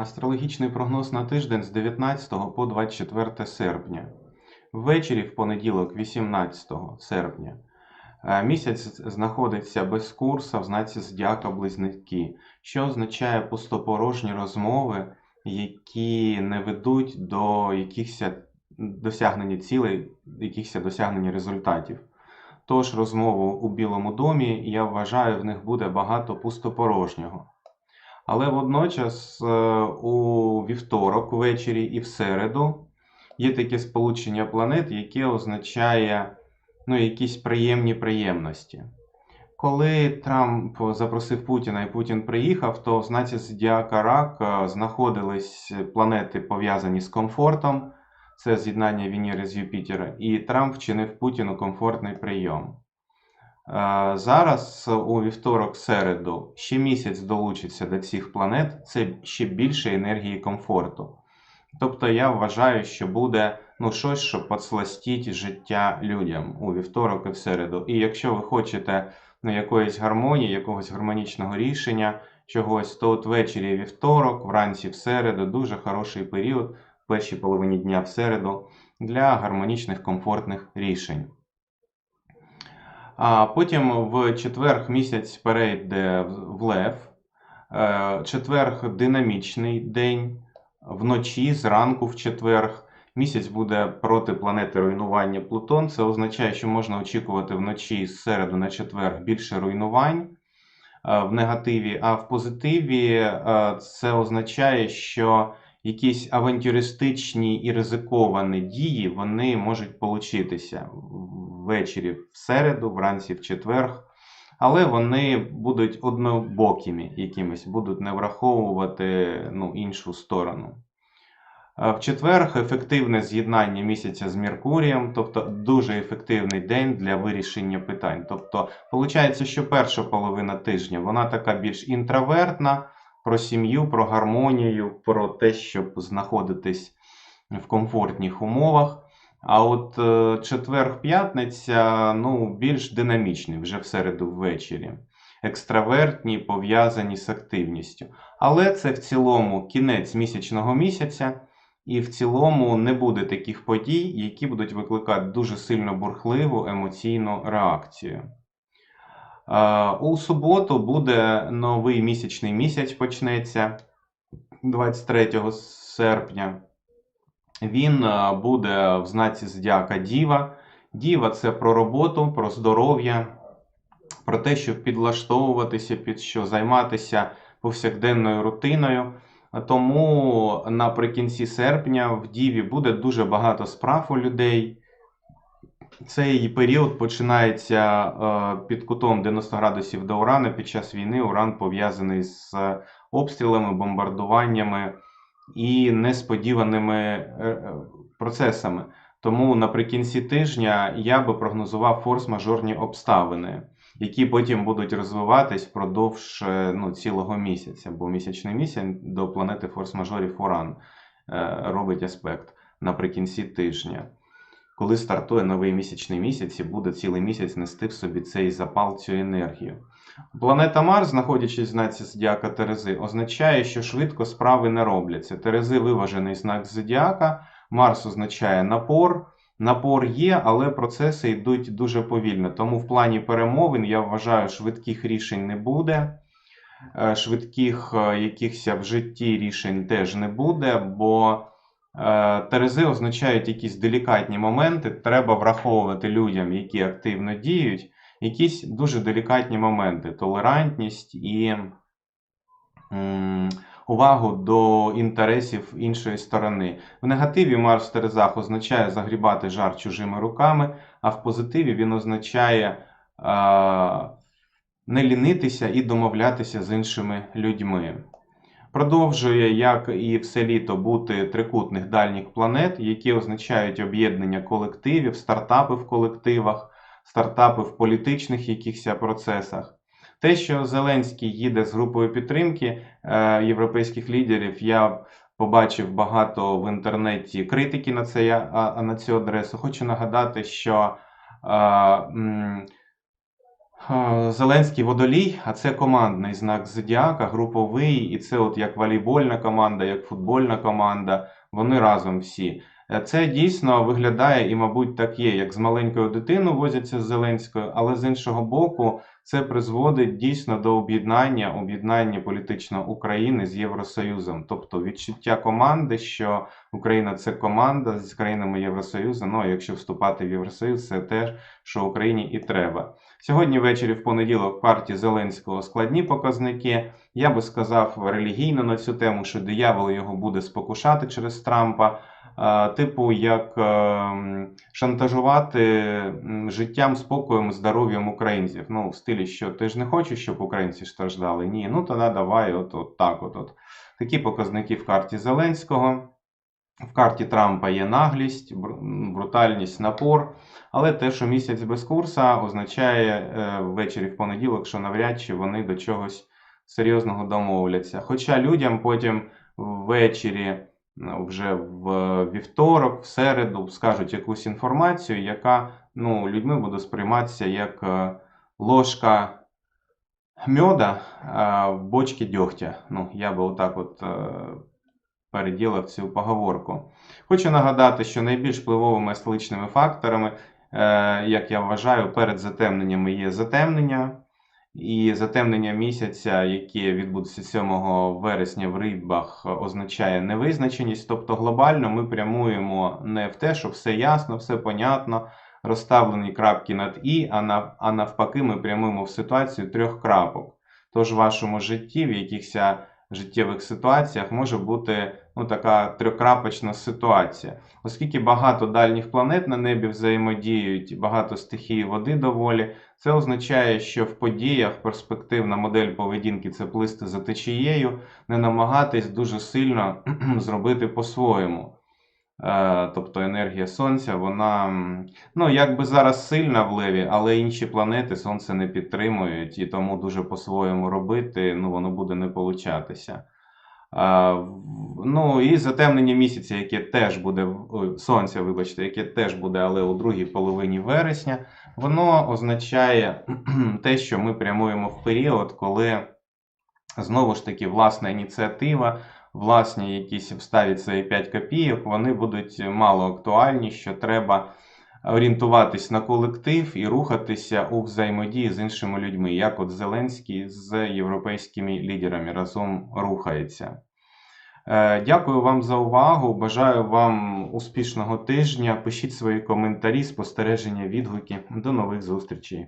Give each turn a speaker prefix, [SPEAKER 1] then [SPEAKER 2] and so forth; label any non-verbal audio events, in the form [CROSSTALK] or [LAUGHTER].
[SPEAKER 1] Астрологічний прогноз на тиждень з 19 по 24 серпня. Ввечері в понеділок, 18 серпня, е, місяць знаходиться без курсу в знаці Зодіака Близнюки, що означає пустопорожні розмови, які не ведуть до якихось досягнення цілей, якихось досягнення результатів. Тож розмову у Білому домі, я вважаю, в них буде багато пустопорожнього. Але водночас е, у вівторок ввечері і в середу є таке сполучення планет, яке означає ну, якісь приємні приємності. Коли Трамп запросив Путіна і Путін приїхав, то в знаці Зодіака Рак е, знаходились планети пов'язані з комфортом, це з'єднання Венери з Юпітера, і Трамп вчинив Путіну комфортний прийом. Е, Зараз у вівторок середу ще місяць долучиться до цих планет, це ще більше енергії комфорту. Тобто я вважаю, що буде ну, щось, що подсластить життя людям у вівторок і в середу. І якщо ви хочете ну, якоїсь гармонії, якогось гармонічного рішення, чогось, то от ввечері вівторок, вранці в середу дуже хороший період, в першій половині дня в середу, для гармонічних комфортних рішень. А потім в четверг місяць перейде в- Лев. Е, Четверг динамічний день. Вночі, зранку в четверг. Місяць буде проти планети руйнування Плутон. Це означає, що можна очікувати вночі з середу на четверг більше руйнувань е, в негативі, а в позитиві е, це означає, що якісь авантюристичні і ризиковані дії вони можуть получитися ввечері в середу, вранці в четверг, але вони будуть однобокими якимись, будуть не враховувати ну, іншу сторону. Е, В четверг ефективне з'єднання місяця з Меркурієм, тобто дуже ефективний день для вирішення питань. Тобто, виходить, що перша половина тижня вона така більш інтровертна, про сім'ю, про гармонію, про те, щоб знаходитись в комфортних умовах. А от е, четверг-п'ятниця ну, більш динамічний вже в середу ввечері. Екстравертні, пов'язані з активністю. Але це в цілому кінець місячного місяця, і в цілому не буде таких подій, які будуть викликати дуже сильно бурхливу емоційну реакцію. У суботу буде новий місячний місяць почнеться 23 серпня. Він буде в знаці Зодіака Діва. Діва це про роботу, про здоров'я, про те, щоб підлаштовуватися, під що займатися повсякденною рутиною. Тому наприкінці серпня в Діві буде дуже багато справ у людей. Цей період починається е, під кутом 90 градусів до Урана. Під час війни Уран пов'язаний з обстрілами, бомбардуваннями і несподіваними е, е, процесами. Тому наприкінці тижня я би прогнозував форс-мажорні обставини, які потім будуть розвиватись впродовж е, ну, цілого місяця, бо місячний місяць до планети форс-мажорів Уран е, робить аспект наприкінці тижня. Коли стартує новий місячний місяць і буде цілий місяць нести в собі цей запал, цю енергію. Планета Марс, знаходячись в знаці Зодіака Терези, означає, що швидко справи не робляться. Терези виважений знак Зодіака, Марс означає напор. Напор є, але процеси йдуть дуже повільно. Тому в плані перемовин я вважаю, швидких рішень не буде. Е, Швидких е, якихось в житті рішень теж не буде, бо Терези означають якісь делікатні моменти. Треба враховувати людям, які активно діють, якісь дуже делікатні моменти, толерантність і увагу до інтересів іншої сторони. В негативі Марс в Терезах означає загрібати жар чужими руками, а в позитиві він означає не лінитися і домовлятися з іншими людьми. Продовжує, як і все літо, бути трикутних дальніх планет, які означають об'єднання колективів, стартапи в колективах, стартапи в політичних якихось процесах. Те, що Зеленський їде з групою підтримки е, європейських лідерів, я побачив багато в інтернеті критики на, це, на цю адресу. Хочу нагадати, що Е, Зеленський водолій, а це командний знак зодіака, груповий, і це от як волейбольна команда, як футбольна команда. Вони разом всі. Е, Це дійсно виглядає і, мабуть, так є, як з маленькою дитиною возяться з Зеленською, але з іншого боку, це призводить дійсно до об'єднання, об'єднання політично України з Євросоюзом. Тобто відчуття команди, що Україна це команда з країнами Євросоюзу. Ну а якщо вступати в Євросоюз, це те, що Україні і треба. Сьогодні ввечері в понеділок партії Зеленського складні показники. Я би сказав релігійно на цю тему, що диявол його буде спокушати через Трампа. Типу, як е, шантажувати життям, спокоєм, здоров'ям українців. Ну, в стилі, що ти ж не хочеш, щоб українці страждали? Ні, ну тоді давай, от, от так. От, от. Такі показники в карті Зеленського. В карті Трампа є наглість, брутальність, напор. Але те, що місяць без курса, означає е, ввечері в понеділок, що навряд чи вони до чогось серйозного домовляться. Хоча людям потім ввечері, вже в вівторок, в середу скажуть якусь інформацію, яка ну, людьми буде сприйматися як е, ложка мьода е, в бочці дьогтя. Ну, я би отак от е, переділив цю поговорку. Хочу нагадати, що найбільш впливовими столичними факторами, е, як я вважаю, перед затемненнями є затемнення. І затемнення місяця, яке відбудеться 7 вересня в рибах, означає невизначеність. Тобто глобально ми прямуємо не в те, що все ясно, все понятно, розставлені крапки над і, а, нав- а навпаки, ми прямуємо в ситуацію трьох крапок. Тож в вашому житті, в якихось життєвих ситуаціях може бути ну, така трьохкрапочна ситуація. Оскільки багато дальніх планет на небі взаємодіють, багато стихії води доволі, це означає, що в подіях перспективна модель поведінки це плисти за течією, не намагатись дуже сильно [CLEARS THROAT] зробити по-своєму. Е, Тобто енергія Сонця, вона ну, якби зараз сильна в леві, але інші планети Сонце не підтримують, і тому дуже по-своєму робити, ну, воно буде не получатися. Ну і затемнення місяця, яке теж буде, ой, сонця, вибачте, яке теж буде, але у другій половині вересня, воно означає [CLEARS THROAT] те, що ми прямуємо в період, коли знову ж таки власна ініціатива, власні якісь вставить свої 5 копійок, вони будуть мало актуальні, що треба орієнтуватись на колектив і рухатися у взаємодії з іншими людьми, як от Зеленський з європейськими лідерами разом рухається. Е, Дякую вам за увагу. Бажаю вам успішного тижня. Пишіть свої коментарі, спостереження, відгуки. До нових зустрічей.